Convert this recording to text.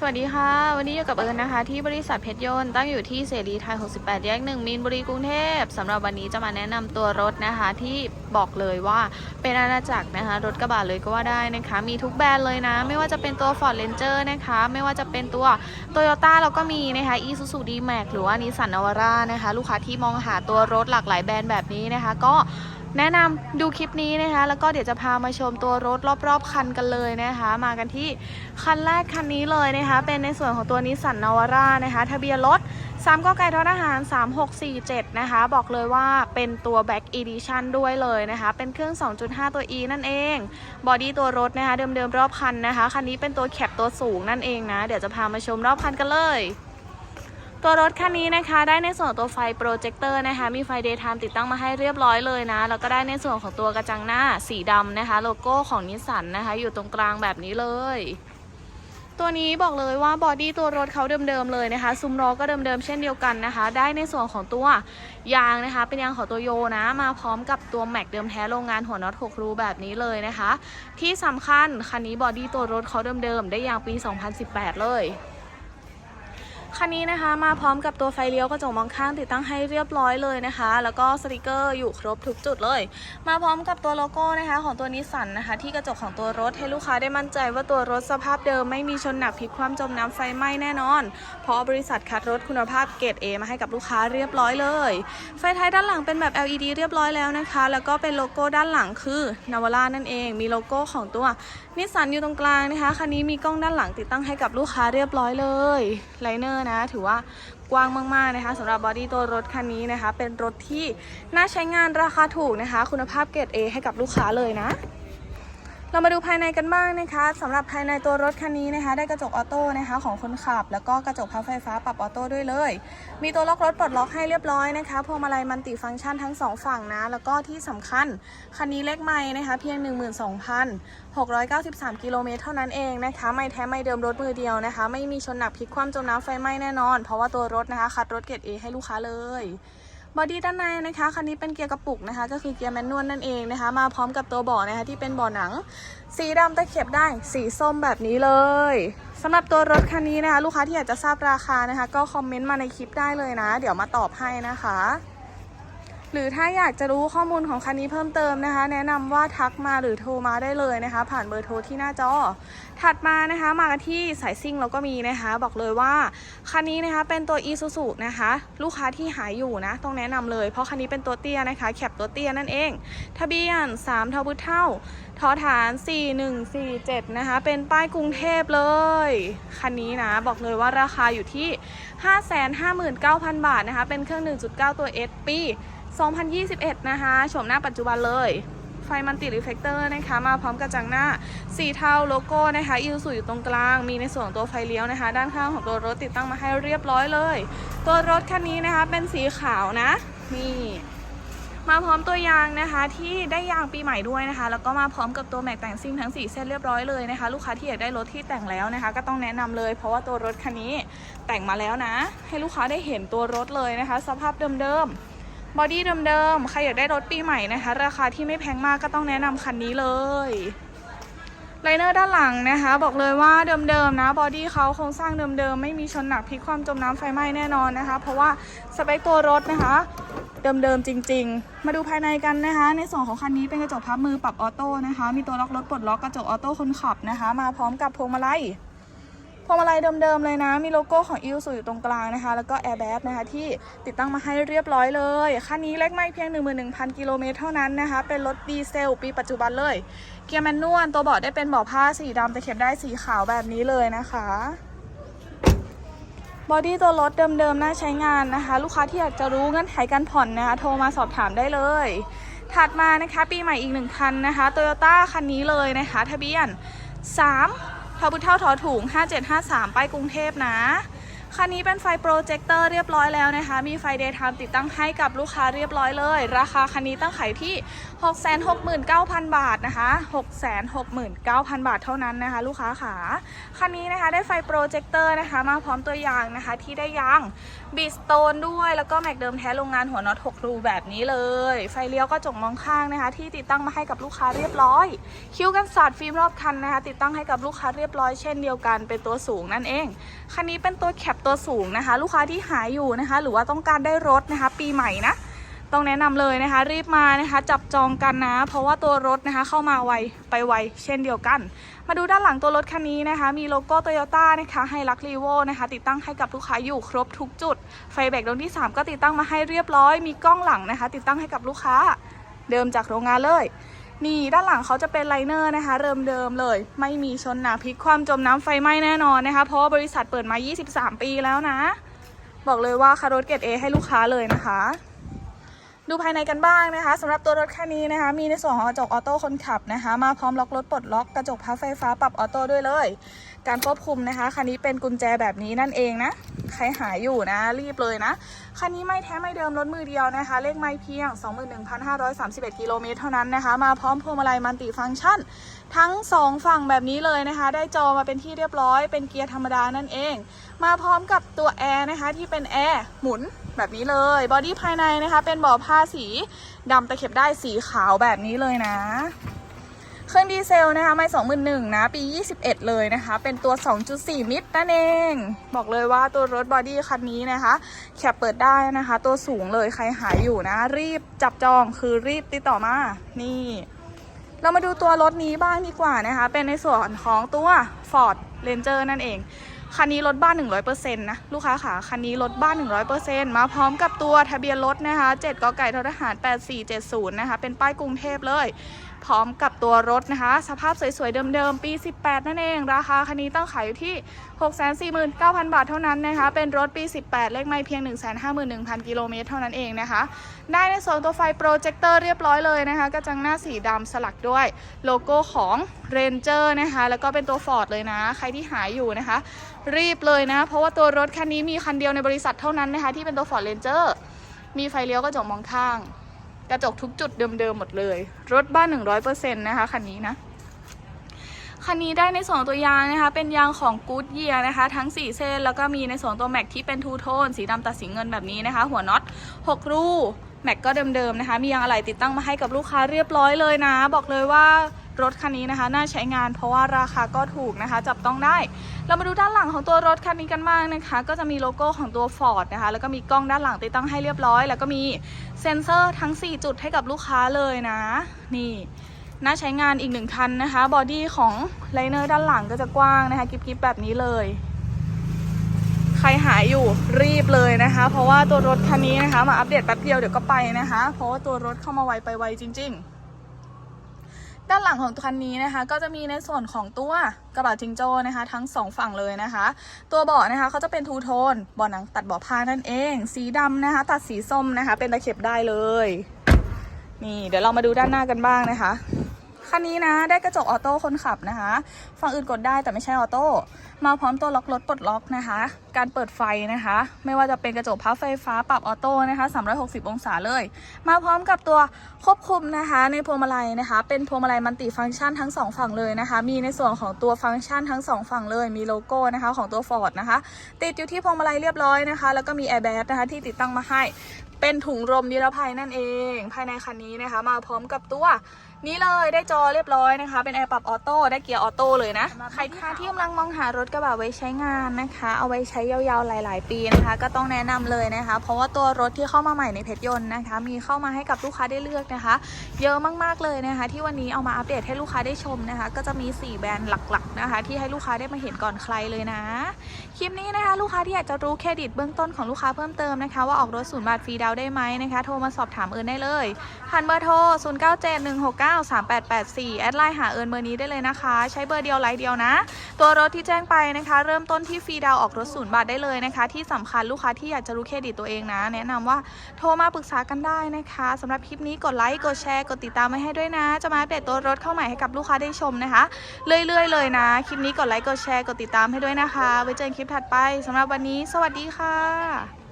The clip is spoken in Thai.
สวัสดีค่ะ วันนี้อยู่กับเอิญนะคะ ที่บริษัทเพชรยนต์ตั้งอยู่ที่เสรีไทย 68 แยกหนึ่งมีนบุรีกรุงเทพสำหรับวันนี้จะมาแนะนำตัวรถนะคะที่บอกเลยว่าเป็นอาณาจักรนะคะ รถกระบะเลยก็ว่าได้นะคะ มีทุกแบรนด์เลยนะ ไม่ว่าจะเป็นตัว Ford Ranger นะคะ ไม่ว่าจะเป็นตัว Toyota เราก็มีนะคะ Isuzu D-Max หรือว่า Nissan Navara นะคะ ลูกค้าที่มองหาตัวรถหลากหลายแบรนด์แบบนี้นะคะ ก็ แนะนำดูคลิปนี้นะคะ แล้วก็เดี๋ยวจะพามาชมตัวรถรอบๆ คันกันเลยนะคะ มากันที่คันแรกคันนี้เลยนะคะ เป็นในส่วนของตัวนิสสันนาวาร่านะคะ ทะเบียนรถ3กไก่ทอทหาร 3647 นะคะ บอกเลยว่าเป็นตัว Back Edition ด้วยเลยนะคะ เป็นเครื่อง 2.5 ตัว E นั่นเอง บอดี้ตัวรถนะคะ เดิมๆรอบคันนะคะ คันนี้เป็นตัวแคปตัวสูงนั่นเองนะ เดี๋ยวจะพามาชมรอบคันกันเลย ตัวรถคันนี้นะคะได้ในส่วนตัวไฟโปรเจคเตอร์นะคะมีไฟ daytime ติดตั้งมาให้เรียบร้อยเลยนะ แล้วก็ได้ในส่วนของตัวกระจังหน้าสีดำนะคะ โลโก้ของนิสสันนะคะ อยู่ตรงกลางแบบนี้เลย ตัวนี้บอกเลยว่าบอดี้ตัวรถเขาเดิมๆเลยนะคะ ซุ้มล้อก็เดิมๆเช่นเดียวกันนะคะ ได้ในส่วนของตัวยางนะคะ เป็นยางของตัวโยนะ มาพร้อมกับตัวแม็กเดิมแท้โรงงานหัวน็อต6รูแบบนี้เลยนะคะ ที่สำคัญคันนี้บอดี้ตัวรถเขาเดิมๆได้ยางปี 2018 เลย คันนี้นะคะมาพร้อมกับตัวไฟเลี้ยวกระจกมองข้างติดตั้งให้เรียบร้อยเลยนะคะ แล้วก็สติกเกอร์อยู่ครบทุกจุดเลย มาพร้อมกับตัวโลโก้นะคะของตัวนิสสันนะคะ ที่กระจกของตัวรถให้ลูกค้าได้มั่นใจว่าตัวรถสภาพเดิมไม่มีชนหนักพลิกคว่ำจมน้ำไฟไหม้แน่นอน เพราะบริษัทคัดรถคุณภาพเกรด A มาให้กับลูกค้าเรียบร้อยเลย ไฟท้ายด้านหลังเป็นแบบ LED เรียบร้อยแล้วนะคะ แล้วก็เป็นโลโก้ด้านหลังคือนาวาร่านั่นเองมีโลโก้ของตัวนิสสันอยู่ตรงกลางนะคะคันนี้มีกล้องด้านหลังติดตั้งให้กับลูกค้าเรียบร้อยเลยไลเนอร์นะ ถือว่ากว้างมากๆนะคะสำหรับบอดี้ตัวรถคันนี้นะคะ เป็นรถที่น่าใช้งานราคาถูกนะคะ คุณภาพเกรด A ให้กับลูกค้าเลยนะ เรามาดูภายในกันบ้างนะคะสำหรับภายในตัวรถคันนี้นะคะ ได้กระจกออโต้นะคะของคนขับ แล้วก็กระจกพับไฟฟ้าปรับออโต้ด้วยเลย มีตัวล็อกรถปลดล็อกให้เรียบร้อยนะคะพวงมาลัยมันติฟังก์ชันทั้งสองฝั่งนะ แล้วก็ที่สำคัญ คันนี้เลขไม่นะคะ เพียง 12,693 กิโลเมตรเท่านั้นเองนะคะ ไม่แท้ไม่เดิมรถมือเดียวนะคะ ไม่มีชนหนักพลิกคว่ำจมน้ำไฟไหม้แน่นอน เพราะว่าตัวรถนะคะคัดรถเกรด A ให้ลูกค้าเลย บอดี้ด้านในนะคะคันนี้เป็นเกียร์กระปุกนะคะ ก็คือเกียร์แมนนวลนั่นเองนะคะ มาพร้อมกับตัวเบาะนะคะที่เป็นเบาะหนัง สีดำตะเข็บได้สีส้มแบบนี้เลยสำหรับตัวรถคันนี้นะคะ ลูกค้าที่อยากจะทราบราคานะคะ ก็คอมเมนต์มาในคลิปได้เลยนะ เดี๋ยวมาตอบให้นะคะ หรือถ้าอยากจะรู้ข้อมูลของคันนี้เพิ่มเติมนะคะ แนะนำว่าทักมาหรือโทรมาได้เลยนะคะ ผ่านเบอร์โทรที่หน้าจอ ถัดมานะคะมากันที่สายซิ่งเราก็มีนะคะ บอกเลยว่าคันนี้นะคะเป็นตัว e s u s u นะคะ ลูกค้าที่หายอยู่นะต้องแนะนำเลย เพราะคันนี้เป็นตัวเตี้ยนะคะแคปตัวเตี้ยนั่นเอง ทะเบียน3ทบุเท่าทอฐาน 4147 นะคะ เป็นป้ายกรุงเทพเลย คันนี้นะ บอกเลยว่าราคาอยู่ที่ 559,000 บาทนะคะ เป็นเครื่อง 1.9 ตัว S ปี 2021 นะคะโฉมหน้าปัจจุบันเลยไฟมันติรีเฟกเตอร์นะคะมาพร้อมกระจังหน้าสีเทาโลโก้นะคะอิวสุอยู่ตรงกลาง มีในส่วนของตัวไฟเลี้ยวนะคะ ด้านข้างของตัวรถติดตั้งมาให้เรียบร้อยเลย ตัวรถคันนี้นะคะเป็นสีขาวนะนี่มาพร้อมตัวยางนะคะที่ได้ยางปีใหม่ด้วยนะคะ แล้วก็มาพร้อมกับตัวแม็กแต่งซิ่งทั้ง 4 เส้นเรียบร้อยเลยนะคะ ลูกค้าที่อยากได้รถที่แต่งแล้วนะคะ ก็ต้องแนะนำเลย เพราะว่าตัวรถคันนี้แต่งมาแล้วนะ ให้ลูกค้าได้เห็นตัวรถเลยนะคะ สภาพเดิมๆ บอดี้เดิมๆ ใครอยากได้รถปีใหม่นะคะ ราคาที่ไม่แพงมากก็ต้องแนะนำคันนี้เลยไลเนอร์ด้านหลังนะคะ บอกเลยว่าเดิมๆนะบอดี้เขาโครงสร้างเดิมๆ ไม่มีชนหนักพลิกความจมน้ำไฟไหม้แน่นอนนะคะ เพราะว่าสเปคตัวรถนะคะเดิมๆจริง ๆ มาดูภายในกันนะคะ ในส่วนของคันนี้เป็นกระจกพับมือปรับออโต้นะคะ มีตัวล็อกรถปลดล็อกกระจกออโต้คนขับนะคะ มาพร้อมกับพวงมาลัย พวงมาลัยเดิมๆเลยนะ มีโลโก้ของอิลสูอยู่ตรงกลางนะคะ แล้วก็แอร์แบ็กนะคะที่ติดตั้งมาให้เรียบร้อยเลยคันนี้เล็กไม่เพียง 11,000 กิโลเมตรเท่านั้นนะคะ เป็นรถดีเซลปีปัจจุบันเลย เกียร์แมนนวลตัวเบาะได้เป็นเบาะผ้าสีดำแต่เข็บได้สีขาวแบบนี้เลยนะคะบอดี้ตัวรถเดิมๆน่าใช้งานนะคะ ลูกค้าที่อยากจะรู้เงื่อนไขการผ่อนนะคะ โทรมาสอบถามได้เลย ถัดมานะคะ ปีใหม่อีกหนึ่งคันนะคะโตโยต้าคันนี้เลยนะคะ ทะเบียน 3 ทบุเท่าทอถุง 5753 ป้ายกรุงเทพนะ คันนี้เป็นไฟโปรเจคเตอร์เรียบร้อยแล้วนะคะ มีไฟ daytime ติดตั้งให้กับลูกค้าเรียบร้อยเลย ราคาคันนี้ตั้งขายที่ 669,000 บาทนะคะ 669,000 บาทเท่านั้นนะคะ ลูกค้าขาคันนี้นะคะได้ไฟโปรเจคเตอร์นะคะ มาพร้อมตัวอย่างนะคะที่ได้ยางบีสโตนด้วยแล้วก็แม็กเดิมแท้โรงงานหัวน็อต6รูแบบนี้เลย ไฟเลี้ยวก็จกมองข้างนะคะ ที่ติดตั้งมาให้กับลูกค้าเรียบร้อย คิ้วกันสาดฟิล์มรอบคันนะคะ ติดตั้งให้กับลูกค้าเรียบร้อยเช่นเดียวกันเป็นตัวสูงนั่นเองคันนี้เป็นตัวแคปตัวสูงนะคะ ลูกค้าที่หายอยู่นะคะ หรือว่าต้องการได้รถนะคะ ปีใหม่นะต้องแนะนำเลยนะคะ รีบมานะคะ จับจองกันนะ เพราะว่าตัวรถนะคะ เข้ามาไวไปไวเช่นเดียวกัน มาดูด้านหลังตัวรถคันนี้นะคะ มีโลโก้โตโยต้านะคะไฮรักรีโวนะคะ ติดตั้งให้กับลูกค้าอยู่ครบทุกจุด ไฟแบกดวงที่ 3 ก็ติดตั้งมาให้เรียบร้อย มีกล้องหลังนะคะ ติดตั้งให้กับลูกค้า เดิมจากโรงงานเลย นี่ด้านหลังเขาจะเป็นไลเนอร์นะคะเริ่มเดิมเลย ไม่มีชนหนาพลิกความจมน้ำไฟไหม้แน่นอนนะคะ เพราะว่าบริษัทเปิดมา 23 ปีแล้วนะ บอกเลยว่าคารถเกตเอให้ลูกค้าเลยนะคะ ดูภายในกันบ้างนะคะสำหรับตัวรถคันนี้นะคะ มีในส่วนของกระจกออโต้คนขับนะคะ มาพร้อมล็อกรถปลดล็อกกระจกพับไฟฟ้าปรับออโต้ด้วยเลย การควบคุมนะคะคันนี้เป็นกุญแจแบบนี้นั่นเองนะใครหาอยู่นะ รีบเลยนะคันนี้ไม่แท้ไม่เดิมรถมือเดียวนะคะ เลขไม่เพียง 21,531 กิโลเมตรเท่านั้นนะคะ มาพร้อมพวงมาลัยมัลติฟังก์ชัน ทั้ง 2 ฝั่งแบบนี้เลยนะคะ ได้จอมาเป็นที่เรียบร้อยเป็นเกียร์ธรรมดานั่นเอง มาพร้อมกับตัวแอร์นะคะที่เป็นแอร์หมุน แบบนี้เลย บอดี้ภายในนะคะ เป็นบาะผ้าสีดำตะเข็บได้สีขาวแบบนี้เลยนะ เครื่องดีเซลนะคะไม่สองหมื่นหนึ่งนะ ปี 21 เลยนะคะ เป็นตัว 2.4 มิตรนั่นเอง บอกเลยว่าตัวรถบอดี้คันนี้นะคะ แคปเปิดได้นะคะ ตัวสูงเลยใครหายอยู่นะ รีบจับจองคือรีบติดต่อมา นี่เรามาดูตัวรถนี้บ้างดีกว่านะคะ เป็นในส่วนของตัว Ford Ranger นั่นเอง คันนี้รถบ้าน 100%นะลูกค้าขาคันนี้รถบ้าน 100%มาพร้อมกับตัวทะเบียนรถนะคะ7กไก่ททหาร 8470 นะคะ เป็นป้ายกรุงเทพเลย พร้อมกับตัวรถนะคะ สภาพสวยๆ เดิมๆ ปี 18 นั่นเอง ราคาคันนี้ตั้งขายอยู่ที่ 649,000 บาทเท่านั้นนะคะ เป็นรถปี 18 เลขไม่เพียง 151,000 กิโลเมตรเท่านั้นเองนะคะ ได้ในส่วนตัวไฟโปรเจคเตอร์เรียบร้อยเลยนะคะ กระจังหน้าสีดำสลักด้วยโลโก้ของ Ranger นะคะ แล้วก็เป็นตัว Ford เลยนะ ใครที่หายอยู่นะคะ รีบเลยนะ เพราะว่าตัวรถคันนี้มีคันเดียวในบริษัทเท่านั้นนะคะ ที่เป็นตัว Ford Ranger มีไฟเลี้ยวกระจกมองข้าง กระจกทุกจุดเดิมๆหมดเลย รถบ้าน 100%นะคะคันนี้นะคันนี้ได้ในส่วนของตัวยางนะคะ เป็นยางของ Good Year นะคะ ทั้ง 4 เส้น แล้วก็มีในส่วนตัวแม็กที่เป็นทูโทน สีดำตัดสีเงินแบบนี้นะคะ หัวน็อต 6 รูแม็กก็เดิมๆนะคะ มียางอะไหล่ติดตั้งมาให้กับลูกค้าเรียบร้อยเลยนะ บอกเลยว่า รถคันนี้นะคะ น่าใช้งานเพราะว่าราคาก็ถูกนะคะ จับต้องได้ เรามาดูด้านหลังของตัวรถคันนี้กันบ้างนะคะ ก็จะมีโลโก้ของตัว Ford นะคะ แล้วก็มีกล้องด้านหลังติดตั้งให้เรียบร้อย แล้วก็มีเซ็นเซอร์ทั้ง 4 จุดให้กับลูกค้าเลยนะ นี่น่าใช้งานอีกหนึ่งคันนะคะบอดี้ของไลเนอร์ด้านหลังก็จะกว้างนะคะกิ๊บๆแบบนี้เลย ใครหายอยู่รีบเลยนะคะ เพราะว่าตัวรถคันนี้นะคะ มาอัปเดตแป๊บเดียวเดี๋ยวก็ไปนะคะ เพราะว่าตัวรถเข้ามาไวไปไวจริง ๆ ด้านหลังของคันนี้นะคะ ก็จะมีในส่วนของตัวกระบะจิงโจ้นะคะ ทั้งสองฝั่งเลยนะคะ ตัวเบาะนะคะเขาจะเป็นทูโทนเบาะหนังตัดเบาะผ้านั่นเอง สีดำนะคะ ตัดสีส้มนะคะ เป็นตะเข็บได้เลย นี่เดี๋ยวเรามาดูด้านหน้ากันบ้างนะคะ คันนี้นะ ได้กระจกออโต้คนขับนะคะ ฝั่งอื่นกดได้แต่ไม่ใช่ออโต้ มาพร้อมตัวล็อกรถปลดล็อกนะคะ การเปิดไฟนะคะ ไม่ว่าจะเป็นกระจกพับไฟฟ้าปรับออโต้นะคะ 360 องศาเลย มาพร้อมกับตัวควบคุมนะคะ ในพวงมาลัยนะคะ เป็นพวงมาลัยมัลติฟังก์ชันทั้งสองฝั่งเลยนะคะ มีในส่วนของตัวฟังก์ชันทั้งสองฝั่งเลย มีโลโก้นะคะของตัว Ford นะคะ ติดอยู่ที่พวงมาลัยเรียบร้อยนะคะ แล้วก็มีแอร์แบ็กนะคะที่ติดตั้งมาให้ เป็นถุงลมนิรภัยนั่นเอง ภายในคันนี้นะคะ มาพร้อมกับตัว นี่เลยได้จอเรียบร้อยนะคะ เป็นแอร์ปรับออโต้ได้เกียร์ออโต้เลยนะ ใครที่กำลังมองหารถกระบะไว้ใช้งานนะคะ เอาไว้ใช้ยาวๆหลาย ๆ ปีนะคะ ก็ต้องแนะนำเลยนะคะ เพราะว่าตัวรถที่เข้ามาใหม่ในเพชรยนต์นะคะ มีเข้ามาให้กับลูกค้าได้เลือกนะคะ เยอะมากๆเลยนะคะ ที่วันนี้เอามาอัปเดตให้ลูกค้าได้ชมนะคะ ก็จะมี 4 แบรนด์หลักๆนะคะ ที่ให้ลูกค้าได้มาเห็นก่อนใครเลยนะคลิปนี้นะคะ ลูกค้าที่อยากจะรู้เครดิตเบื้องต้นของลูกค้าเพิ่มเติมนะคะ ว่าออกรถศูนย์บาทฟรีดาวได้ไหมนะคะ โทรมาสอบถามเอิญได้เลยทันเบอร์โทร 097169 3884 แอดไลน์หาเอิญเบอร์นี้ได้เลยนะคะ ใช้เบอร์เดียวไลน์เดียวนะ ตัวรถที่แจ้งไปนะคะ เริ่มต้นที่ฟรีดาวออกรถศูนย์บาทได้เลยนะคะ ที่สำคัญลูกค้าที่อยากจะรู้เครดิตตัวเองนะ แนะนำว่าโทรมาปรึกษากันได้นะคะสำหรับคลิปนี้กดไลค์กดแชร์กดติดตามไว้ให้ด้วยนะ จะมาอัปเดตตัวรถเข้าใหม่ให้กับลูกค้าได้ชมนะคะ เรื่อย ๆ เลยนะ คลิปนี้กดไลค์กดแชร์กดติดตามให้ด้วยนะคะไว้เจอกันคลิปถัดไปสำหรับวันนี้ สวัสดีค่ะ